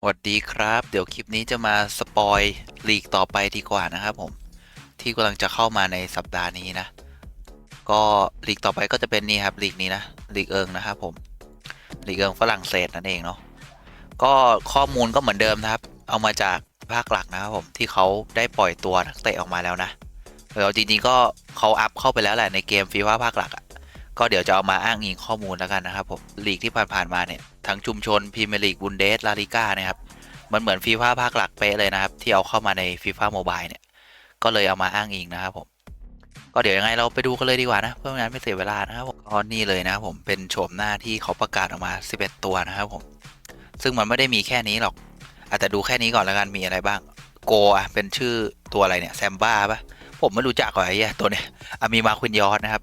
สวัสดีครับ เดี๋ยวคลิปนี้จะมาสปอยลีกต่อไปดีกว่านะครับผม ที่กำลังจะเข้ามาในสัปดาห์นี้นะ ก็ลีกต่อไปก็จะเป็นนี่ครับลีกนี้นะลีกเอิงนะครับผมลีกเอิงฝรั่งเศสนั่นเองเนาะก็ข้อมูลก็เหมือนเดิมนะครับ เอามาจากภาคหลักนะครับผมที่เขาได้ปล่อยตัวนักเตะออกมาแล้วนะเออจริงๆก็เขาอัพเข้าไปแล้วแหละในเกมฟีฟ่าภาคหลักอะ ก็เดี๋ยวจะเอามาอ้างอิงข้อมูลแล้วกันนะครับผมลีกที่ผ่านๆมาเนี่ยทั้งชุมชนพรีเมียร์ลีกบุนเดสลาลิก้านะครับมันเหมือนฟีฟ่าภาคหลักเป๊ะเลยนะครับ ที่เอาเข้ามาในฟีฟ่าโมบายเนี่ยก็เลยเอามาอ้างอิงนะครับผมก็เดี๋ยวยังไงเราไปดูกันเลยดีกว่านะ เพื่อไม่งั้นไม่เสียเวลานะครับผมก็นี่เลยนะครับผมเป็นโฉมหน้าที่เขาประกาศออกมา 11 ตัวนะครับผม ซึ่งมันไม่ได้มีแค่นี้หรอกอาจจะดูแค่นี้ก่อนแล้วกันมีอะไรบ้าง โกะเป็นชื่อตัวอะไรเนี่ยแซมบ้าปะผมไม่รู้จักก่อนไอ้ตัวเนี้ยอะมีมาควินยอสนะครับ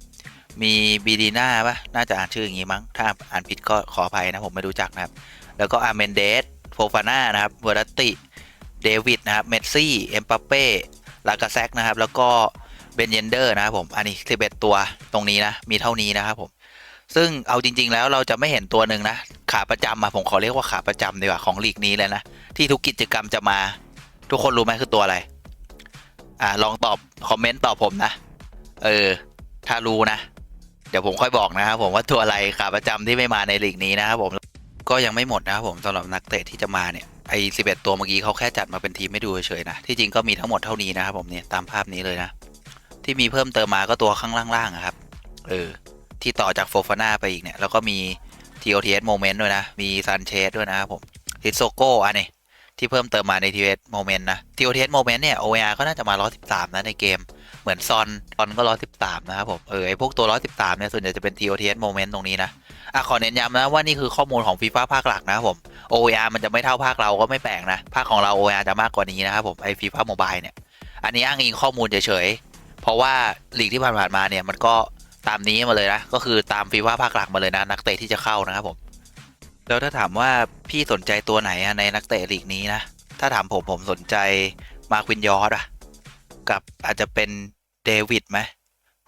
มีบีดีน่าปะน่าจะอ่านชื่ออย่างงี้มั้ง ถ้าอ่านผิดก็ขออภัยนะผมไม่รู้จักนะครับ แล้วก็อาร์เมนเดสโฟฟาน่านะครับเวอร์ติ เดวิดนะครับเมสซี่ เอ็มปาเป้ ลากาแซกนะครับ แล้วก็เบนเยนเดอร์นะครับผม อันนี้ 11 ตัวตรงนี้นะ มีเท่านี้นะครับผม ซึ่งเอาจริง ๆ แล้วเราจะไม่เห็นตัวหนึ่งนะ ขาประจำอะผมขอเรียกว่าขาประจำดีกว่าของลีกนี้เลยนะ ที่ทุกกิจกรรมจะมา ทุกคนรู้ไหมคือตัวอะไร อ่าลองตอบคอมเมนต์ตอบผมนะ เออ ถ้ารู้นะ ดี๋ยวผมค่อยบอกนะครับผมว่าตัวอะไรขาประจำที่ไม่มาในลีกนี้นะครับผมก็ยังไม่หมดนะครับผมสำหรับนักเตะที่จะมาเนี่ยไอ้11ตัวเมื่อกี้เขาแค่จัดมาเป็นทีมไม่ดูเฉยๆนะที่จริงก็มีทั้งหมดเท่านี้นะครับผมเนี่ยตามภาพนี้เลยนะ ที่มีเพิ่มเติมมาก็ตัวข้างล่างๆอะครับเออที่ต่อจากโฟฟาน่าไปอีกเนี่ยแล้วก็มี TOTS Moment ด้วยนะ มีซันเชสด้วยนะครับผมทิโซโก้อันนี้ที่เพิ่มเติมมาใน TOTS Moment นะ TOTS Moment เนี่ย OAR ก็น่าจะมา 113 นะในเกม เหมือนซอนซอนก็113นะครับผมเออไอพวกตัว113เนี่ยส่วนใหญ่จะเป็น TOTS Moment ตรงนี้นะอะขอเน้นย้ำนะว่านี่คือข้อมูลของฟีฟ่าภาคหลักนะครับผม OAR มันจะไม่เท่าภาคเราก็ไม่แปลกนะภาคของเรา OAR จะมากกว่านี้นะครับผมไอฟีฟ่าโมบายเนี่ยอันนี้อ้างอิงข้อมูลเฉยๆเพราะว่าลีกที่ผ่านๆมาเนี่ยมันก็ตามนี้มาเลยนะก็คือตามฟีฟ่าภาคหลักมาเลยนะนักเตะที่จะเข้านะครับผมแล้วถ้าถามว่าพี่สนใจตัวไหนในนักเตะลีกนี้นะ ถ้าถามผมผมสนใจมาควินยอร์ดอะกับอาจจะเป็น เดวิดไหม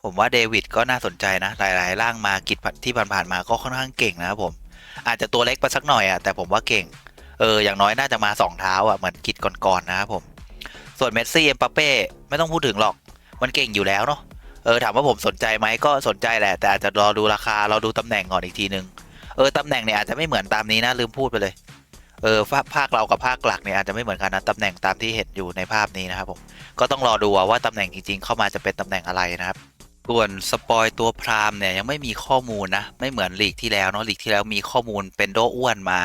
ผมว่าเดวิดก็น่าสนใจนะ หลาย ๆ ร่างมากิจที่ผ่านๆมาก็ค่อนข้างเก่งนะครับผม อาจจะตัวเล็กไปสักหน่อยอะแต่ผมว่าเก่ง เอออย่างน้อยน่าจะมาสองเท้าอะเหมือนกิจก่อนๆนะครับผม ส่วนเมสซี่เอ็มปาเป้ไม่ต้องพูดถึงหรอก มันเก่งอยู่แล้วเนาะเออถามว่าผมสนใจไหมก็สนใจแหละ แต่อาจจะรอดูราคาเราดูตำแหน่งก่อนอีกทีนึงเออตำแหน่งเนี่ยอาจจะไม่เหมือนตามนี้นะลืมพูดไปเลย เออภาคภาคเรากับภาคหลักเนี่ยอาจจะไม่เหมือนกันนะตำแหน่งตามที่เห็นอยู่ในภาพนี้นะครับผมก็ต้องรอดูว่าตำแหน่งจริงๆเข้ามาจะเป็นตำแหน่งอะไรนะครับส่วนสปอยตัวพรามเนี่ยยังไม่มีข้อมูลนะไม่เหมือนลีกที่แล้วเนาะลีกที่แล้วมีข้อมูลเป็นโดอ้วนมา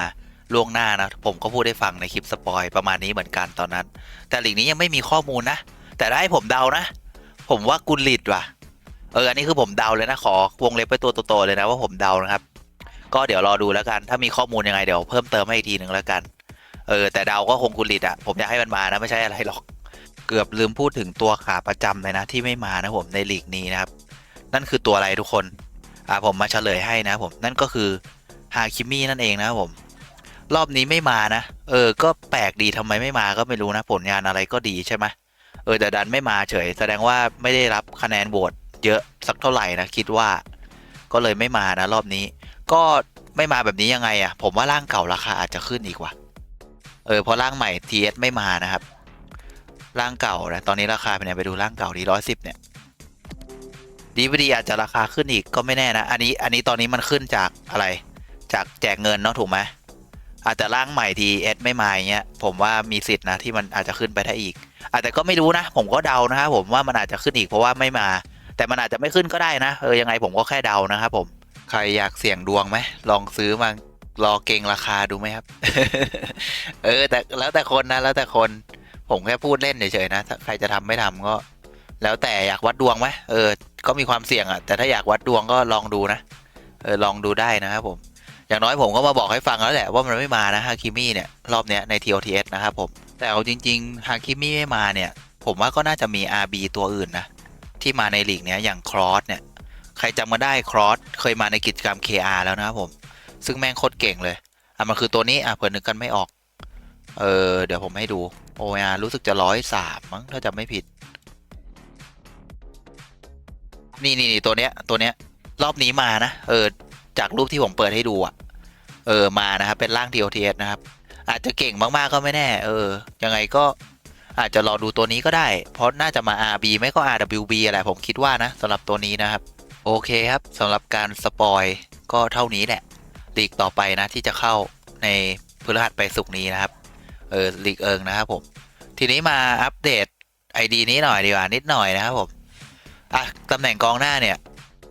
ล่วงหน้านะผมก็พูดได้ฟังในคลิปสปอยประมาณนี้เหมือนกันตอนนั้น แต่ลีกนี้ยังไม่มีข้อมูลนะ แต่ได้ผมเดานะ ผมว่ากุลลิดว่ะเอออันนี้คือผมเดาเลยนะขอวงเล็บไปตัวโตๆเลยนะว่าผมเดานะครับ ก็เดี๋ยวรอดูแล้วกัน ถ้ามีข้อมูลยังไงเดี๋ยวเพิ่มเติมให้อีกทีหนึ่งแล้วกัน เออ แต่เดาก็คงกุณลิตอะผมอยากให้มันมานะไม่ใช่อะไรหรอก เกือบลืมพูดถึงตัวขาประจำเลยนะที่ไม่มานะผมในลีกนี้นะครับ นั่นคือตัวอะไรทุกคน อ่าผมมาเฉลยให้นะผมนั่นก็คือฮาคิมี่นั่นเองนะครับผม รอบนี้ไม่มานะ เออ ก็แปลกดีทำไมไม่มาก็ไม่รู้นะผลงานอะไรก็ดีใช่ไหมเออแต่ดันไม่มาเฉย แสดงว่าไม่ได้รับคะแนนโหวตเยอะสักเท่าไหร่นะคิดว่า ก็เลยไม่มานะรอบนี้ ก็ไม่มาแบบนี้ยังไงอะ่ะผมว่าร่างเก่าราคาอาจจะขึ้นอีกว่ะเออเพราะร่างใหม่ TS ไม่มานะครับร่างเก่านะตอนนี้ราคาเป็นไงไปดูร่างเก่าดีร้อยสิบเนี่ยดีวดีอาจจะราคาขึ้นอีกก็ไม่แน่นะ อันนี้อันนี้ตอนนี้มันขึ้นจากอะไร จากแจกเงินเนาะถูกไหมอาจจะร่างใหม่ TS ไม่มาเงี้ยผมว่ามีสิทธินะที่มันอาจจะขึ้นไปได้อีก อาจจะก็ไม่รู้นะ ผมก็เดานะครับผมว่ามันอาจจะขึ้นอีกเพราะว่าไม่มา แต่มันอาจจะไม่ขึ้นก็ได้นะเออยังไงผมก็แค่เดานะครับผม ใครอยากเสี่ยงดวงไหมลองซื้อมารอเก่งราคาดูไหมครับ เออ แต่แล้วแต่คนนะแล้วแต่คน ผมแค่พูดเล่นเฉยๆนะใครจะทำไม่ทำก็ แล้วแต่อยากวัดดวงไหมเออ ก็มีความเสี่ยงอะแต่ถ้าอยากวัดดวงก็ลองดูนะเออลองดูได้นะครับผมอย่างน้อยผมก็มาบอกให้ฟังแล้วแหละว่ามันไม่มานะฮาคิมิเนี่ยรอบเนี้ยใน TOTS นะครับผม แต่เอาจริงๆฮาคิมิไม่มาเนี่ย ผมว่าก็น่าจะมี RB ตัวอื่นนะ ที่มาในลีกเนี้ยอย่างครอสเนี่ย ใครจำมาได้ครอสเคยมาในกิจกรรม KR แล้วนะครับผม ซึ่งแม่งโคตรเก่งเลย อะมันคือตัวนี้ อะเผื่อนึกกันไม่ออก เออ เดี๋ยวผมให้ดู OR รู้สึกจะร้อยสามมั้งถ้าจำไม่ผิดนี่นี่นี่ตัวเนี้ย ตัวเนี้ย รอบนี้มานะ เออ จากรูปที่ผมเปิดให้ดูอะ เออ มานะครับ เป็นร่าง TOTS นะครับ อาจจะเก่งมากๆก็ไม่แน่ เออ ยังไงก็อาจจะรอดูตัวนี้ก็ได้ เพราะน่าจะมา RB ไม่ก็ RWB อะไรผมคิดว่านะสำหรับตัวนี้นะครับ โอเคครับสำหรับการสปอยก็เท่านี้แหละลีกต่อไปนะที่จะเข้าในพฤหัสไปสุกนี้นะครับ เออลีกเอิงนะครับผม ทีนี้มาอัปเดต ID นี้หน่อยดีกว่านิดหน่อยนะครับผมอะตำแหน่งกองหน้าเนี่ย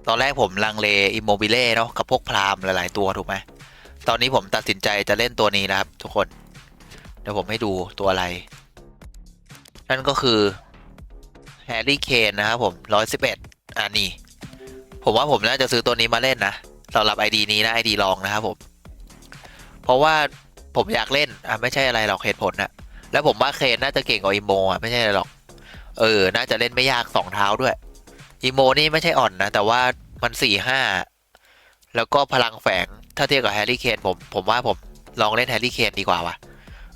ตอนแรกผมลังเลอิมโมบิเล่เนาะกับพวกพรามหลาย ๆ ตัวถูกไหมตอนนี้ผมตัดสินใจจะเล่นตัวนี้นะครับ ทุกคน เดี๋ยวผมให้ดูตัวอะไร นั่นก็คือแฮร์รี่เคนนะครับผมร้อยสิบเอ็ดอ่านี่ ผมว่าผมน่าจะซื้อตัวนี้มาเล่นนะสำหรับ ID นี้นะ ID ลองนะครับผม เพราะว่าผมอยากเล่นอะไม่ใช่อะไรหรอกเหตุผลนะแล้วผมว่าเคนน่าจะเก่งกว่าอิโมอะไม่ใช่อะไรหรอก เออ น่าจะเล่นไม่ยากสองเท้าด้วยอิโมนี่ไม่ใช่อ่อนนะ แต่ว่ามันสี่ห้าแล้วก็พลังแฝงถ้าเทียบกับแฮร์รี่เคนผมผมว่าผมลองเล่นแฮร์รี่เคนดีกว่าว่ะ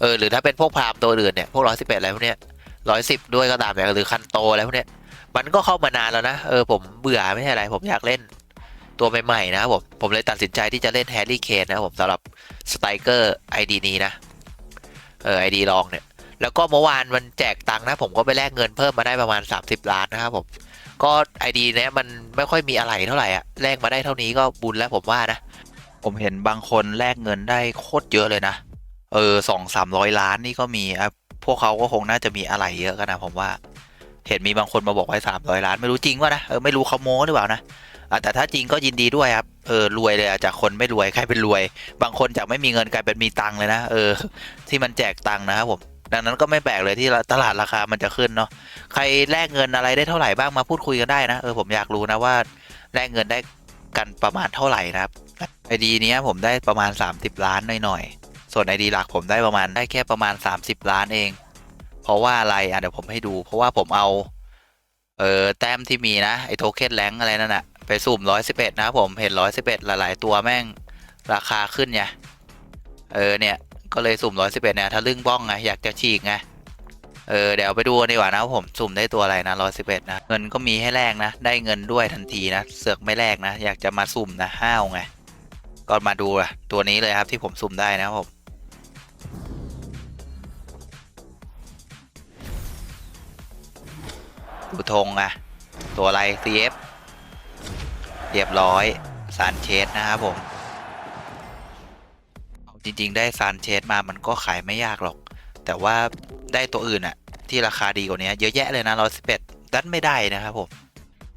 เออหรือถ้าเป็นพวกพรามตัวอื่นเนี่ยพวกร้อยสิบเอ็ดอะไรพวกเนี้ยร้อยสิบด้วยก็ตามเนี่ยหรือคันโตอะไรพวกเนี้ย มันก็เข้ามานานแล้วนะเออผมเบื่อไม่ใช่อะไร ผมอยากเล่นตัวใหม่ๆนะครับผมผมเลยตัดสินใจที่จะเล่นแฮร์รี่เคนนะครับผมสำหรับสไตรเกอร์ไอดีนี้นะเออไอดีลองเนี่ย แล้วก็เมื่อวานมันแจกตังค์นะ ผมก็ไปแลกเงินเพิ่มมาได้ประมาณ 30 ล้านนะครับผมก็ไอดีเนี้ยมันไม่ค่อยมีอะไรเท่าไหร่อะแลกมาได้เท่านี้ก็บุญแล้วผมว่านะ ผมเห็นบางคนแลกเงินได้โคตรเยอะเลยนะ เออสองสามร้อยล้านนี่ก็มีอะพวกเขาก็คงน่าจะมีอะไรเยอะกันนะผมว่า เห็นมีบางคนมาบอกไว้สามร้อยล้านไม่รู้จริงวะนะเออไม่รู้เขาโม้หรือเปล่านะแต่ถ้าจริงก็ยินดีด้วยครับเออรวยเลยจากคนไม่รวยกลายเป็นรวย บางคนจากไม่มีเงินกลายเป็นมีตังค์เลยนะเออ ที่มันแจกตังค์นะครับผมดังนั้นก็ไม่แปลกเลยที่ตลาดราคามันจะขึ้นเนาะใครแลกเงินอะไรได้เท่าไหร่บ้างมาพูดคุยกันได้นะเออผมอยากรู้นะว่าแลกเงินได้กันประมาณเท่าไหร่นะครับไอดีนี้ผมได้ประมาณ 30 ล้านหน่อยๆส่วนไอดีหลักผมได้ประมาณได้แค่ประมาณ 30 ล้านเอง เพราะว่าอะไรอะเดี๋ยวผมให้ดู เพราะว่าผมเอา เออแต้มที่มีนะ ไอโทเค็นแรงอะไรนั่นอะไปสุ่มร้อยสิบเอ็ดนะผมเห็นร้อยสิบเอ็ดหลาย ๆ ตัวแม่งราคาขึ้นไงเออเนี่ยก็เลยสุ่มร้อยสิบเอ็ดเนี่ยถ้าลึ่งบ้องไงอยากจะฉีกไงเออเดี๋ยวไปดูดีกว่านะผมสุ่มได้ตัวอะไรนะร้อยสิบเอ็ดนะเงินก็มีให้แลกนะ ได้เงินด้วยทันทีนะ เสือกไม่แลกนะ อยากจะมาสุ่มนะห้าวไงก็มาดูอะตัวนี้เลยครับที่ผมสุ่มได้นะผม ดูธงอะตัวอะไร CF เรียบร้อยซานเชสนะครับผม จริงๆ ได้ซานเชสมามันก็ขายไม่ยากหรอก แต่ว่าได้ตัวอื่นอะที่ราคาดีกว่านี้เยอะแยะเลยนะร้อยสิบเอ็ดดันไม่ได้นะครับผม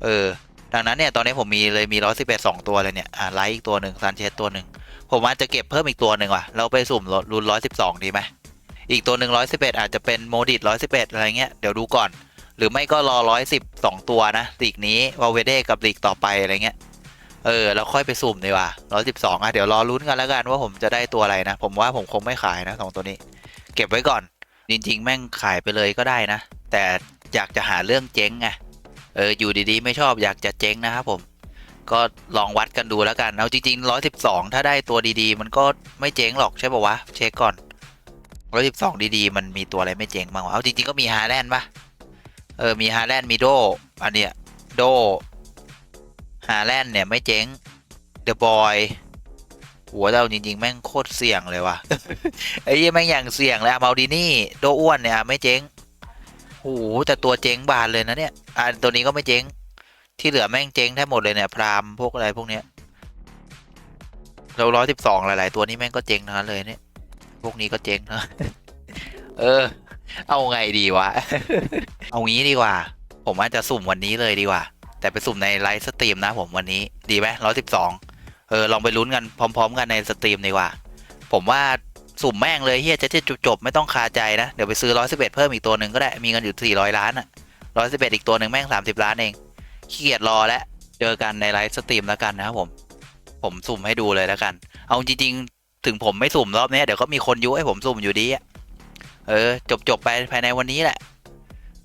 เออ ดังนั้นเนี่ยตอนนี้ผมมีเลยมีร้อยสิบเอ็ดสองตัวเลยเนี่ยอ่าไลท์อีกตัวหนึ่งซานเชสตัวหนึ่งผมอาจจะเก็บเพิ่มอีกตัวหนึ่งว่ะ เราไปสุ่มรุ่นร้อยสิบสองดีไหมอีกตัวหนึ่งร้อยสิบเอ็ดอาจจะเป็นโมดิตร้อยสิบเอ็ดอะไรเงี้ยเดี๋ยวดูก่อน หรือไม่ก็รอร้อยสิบสองตัวนะลีกนี้วาเวเดกับลีกต่อไปอะไรเงี้ยเออเราค่อยไปสุ่มดีกว่าร้อยสิบสองอะเดี๋ยวรอลุ้นกันแล้วกันว่าผมจะได้ตัวอะไรนะ ผมว่าผมคงไม่ขายนะสองตัวนี้ เก็บไว้ก่อน จริง ๆ แม่งขายไปเลยก็ได้นะ แต่อยากจะหาเรื่องเจ๊งไงเอออยู่ดีๆ ไม่ชอบอยากจะเจ๊งนะครับผม ก็ลองวัดกันดูแล้วกันเอาจริงๆร้อยสิบสองถ้าได้ตัวดีๆ มันก็ไม่เจ๊งหรอกใช่ป่าวะเช็คก่อนร้อยสิบสองดีๆมันมีตัวอะไรไม่เจ๊งบ้างวะเอาจริงๆก็มีฮาแลนด์ปะ เออ มีฮาแลนด์มีโดอันเนี้ยโดฮาแลนด์เนี่ยไม่เจ๊งเดอะบอยหัวเราจริง ๆ แม่งโคตรเสี่ยงเลยว่ะไอ้ยี่แม่งอย่างเสี่ยงเลยอะมาดินี่โดอ้วนเนี่ยไม่เจ๊งโอ้โหแต่ตัวเจ๊งบานเลยนะเนี่ยอ่าตัวนี้ก็ไม่เจ๊ง ที่เหลือแม่งเจ๊งแทบหมดเลยเนี่ย พรามพวกอะไรพวกเนี้ยเราร้อยสิบสองหลาย ๆ ตัวนี้แม่งก็เจ๊งทั้งนั้นเลยเนี่ย พวกนี้ก็เจ๊งนะ เออ เอาไงดีวะ เอางี้ดีกว่า ผมว่าจะสุ่มวันนี้เลยดีกว่า แต่ไปสุ่มในไลฟ์สตรีมนะผมวันนี้ดีไหมร้อยสิบสองเออลองไปลุ้นกันพร้อม ๆ กันในสตรีมดีกว่า ผมว่าสุ่มแม่งเลยเฮียจะจะจบๆไม่ต้องคาใจนะ เดี๋ยวไปซื้อร้อยสิบเอ็ดเพิ่มอีกตัวหนึ่งก็ได้ มีเงินอยู่สี่ร้อยล้านอะร้อยสิบเอ็ดอีกตัวหนึ่งแม่งสามสิบล้านเองขี้เกียจรอแล้วเจอกันในไลฟ์สตรีมแล้วกันนะครับผม ผมสุ่มให้ดูเลยแล้วกัน เอาจริงๆถึงผมไม่สุ่มรอบนี้เดี๋ยวก็มีคนยุให้ผมสุ่มอยู่ดีอะ เออ จบจบไปภายในวันนี้แหละ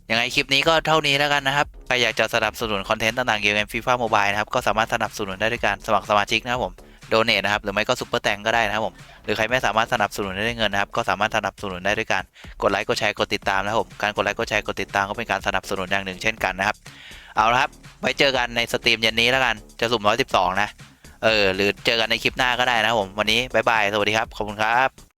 ยังไงคลิปนี้ก็เท่านี้แล้วกันนะครับ ใครอยากจะสนับสนุนคอนเทนต์ต่างๆเกี่ยวกับฟีฟ่าโมบายนะครับ ก็สามารถสนับสนุนได้ด้วยการสมัครสมาชิกนะครับผมโดเน a นะครับ หรือไม่ก็ซุปเปอร์แตงก็ได้นะครับผม หรือใครไม่สามารถสนับสนุนได้ด้วยเงินนะครับ ก็สามารถสนับสนุนได้ด้วยการกดไลค์ กดแชร์ กดติดตามนะครับผม การกดไลค์ กดแชร์ กดติดตามก็เป็นการสนับสนุนอย่างหนึ่งเช่นกันนะครับ เอาละครับ ไว้เจอกันในสตรีมเย็นนี้แล้วกัน จะสุ่ม112 นะ เออ หรือเจอกันในคลิปหน้าก็ได้นะครับผม วันนี้บ๊ายบาย สวัสดีครับ ขอบคุณครับ